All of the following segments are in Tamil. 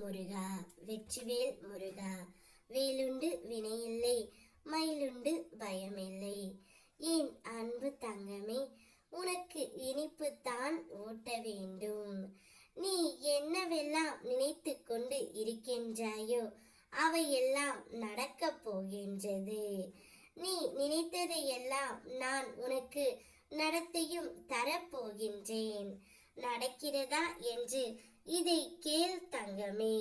முருகா வெற்றிவேல் முருகா வேலுண்டு வினையில்லை மயிலுண்டு பயமில்லை. என் அன்பு தங்கமே உனக்கு இனிப்பு தான் ஓட்ட வேண்டும். நீ என்னவெல்லாம் நினைத்து கொண்டு இருக்கின்றாயோ அவையெல்லாம் நடக்கப் போகின்றது. நீ நினைத்ததையெல்லாம் நான் உனக்கு நடத்தியும் தரப்போகின்றேன் நடக்கிறதா என்று இதை கேள் தங்கமே.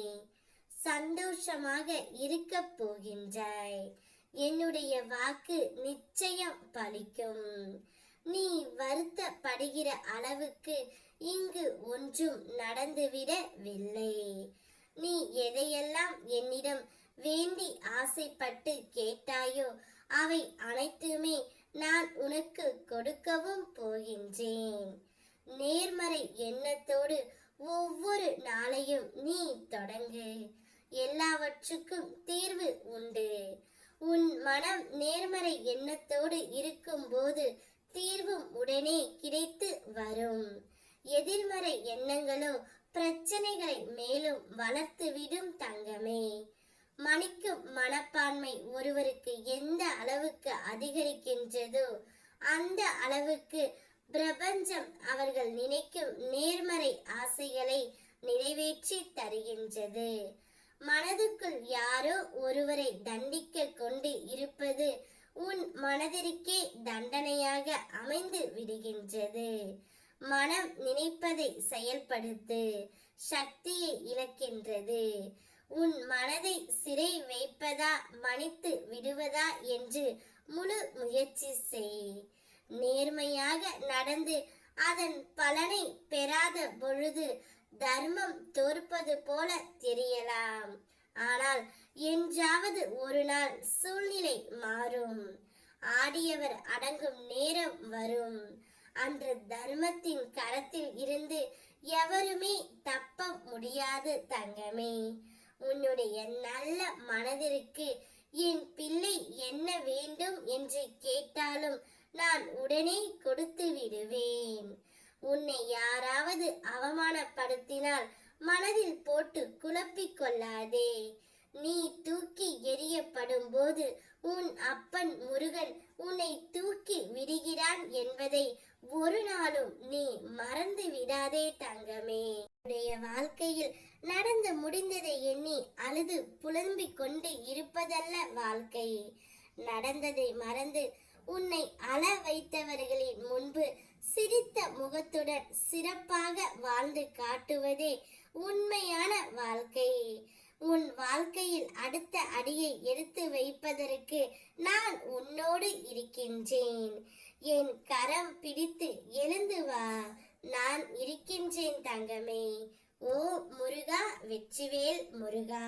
சந்தோஷமாக இருக்க போகின்றாய். என்னுடைய வாக்கு நிச்சயம் பலிக்கும். நீ வருத்தப்படுகிற அளவுக்கு இங்கு ஒன்றும் நடந்துவிடவில்லை. நீ எதையெல்லாம் என்னிடம் வேண்டி ஆசைப்பட்டு கேட்டாயோ அவை அனைத்துமே நான் உனக்கு கொடுக்கவும் போகின்றேன். நேர்மறை எண்ணத்தோடு ஒவ்வொரு நாளையும் நீ தொடங்கு. எல்லாவற்றுக்கும் தீர்வு உண்டு. உன் மனம் நேர்மறை எண்ணத்தோடு இருக்கும்போது தீர்வும் உடனே கிடைத்து வரும். எதிர்மறை எண்ணங்களோ பிரச்சனைகளை மேலும் வளர்த்துவிடும் தங்கமே. மணிக்கும் மனப்பான்மை ஒருவருக்கு எந்த அளவுக்கு அதிகரிக்கின்றதோ அந்த அளவுக்கு பிரபஞ்சம் அவர்கள் நினைக்கும் நேர்மறை ஆசைகளை நிறைவேற்றி தருகின்றது. மனதுக்குள் யாரோ ஒருவரை தண்டிக்க கொண்டு இருப்பது உன் மனதிற்கே தண்டனையாக அமைந்து விடுகின்றது. மனம் நினைப்பதை செயல்படுத்து சக்தியை இழக்கின்றது. உன் மனதை சிறை வைப்பதா மன்னித்து விடுவதா என்று முழு முயற்சி செய். நேர்மையாக நடந்து அதன் பலனை பெறாத பொழுது தர்மம் தோற்பது போல தெரியலாம். ஆனால் என்றாவது ஒரு நாள் சூழ்நிலை மாறும். ஆடியவர் அடங்கும் நேரம் வரும். அன்று தர்மத்தின் கரத்தில் இருந்து எவருமே தப்ப முடியாது தங்கமே. உன்னுடைய நல்ல மனதிற்கு என் பிள்ளை என்ன வேண்டும் என்று கேட்டாலும் நான் உடனே கொடுத்து விடுவேன். உன்னை யாராவது அவமானப்படுத்தினால் மனதில் போட்டு குழப்பிக் கொள்ளாதே. நீ தூக்கி எறியப்படும் போது உன் அப்பன் முருகன் உன்னை தூக்கி விடுகிறான் என்பதை ஒரு நாளும் நீ மறந்து விடாதே தங்கமே. உடைய வாழ்க்கையில் நடந்து முடிந்ததை எண்ணி அழுது புலம்பிக் கொண்டு இருப்பதல்ல வாழ்க்கை. நடந்ததை மறந்து உன்னை அழ வைத்தவர்களின் முன்பு சிரித்த முகத்துடன் சிறப்பாக வாழ்ந்து காட்டுவதே உண்மையான வாழ்க்கை. உன் வாழ்க்கையில் அடுத்த அடியை எடுத்து வைப்பதற்கு நான் உன்னோடு இருக்கின்றேன். என் கரம் பிடித்து எழுந்து வா. நான் இருக்கின்றேன் தங்கமே. ஓ முருகா வெற்றிவேல் முருகா.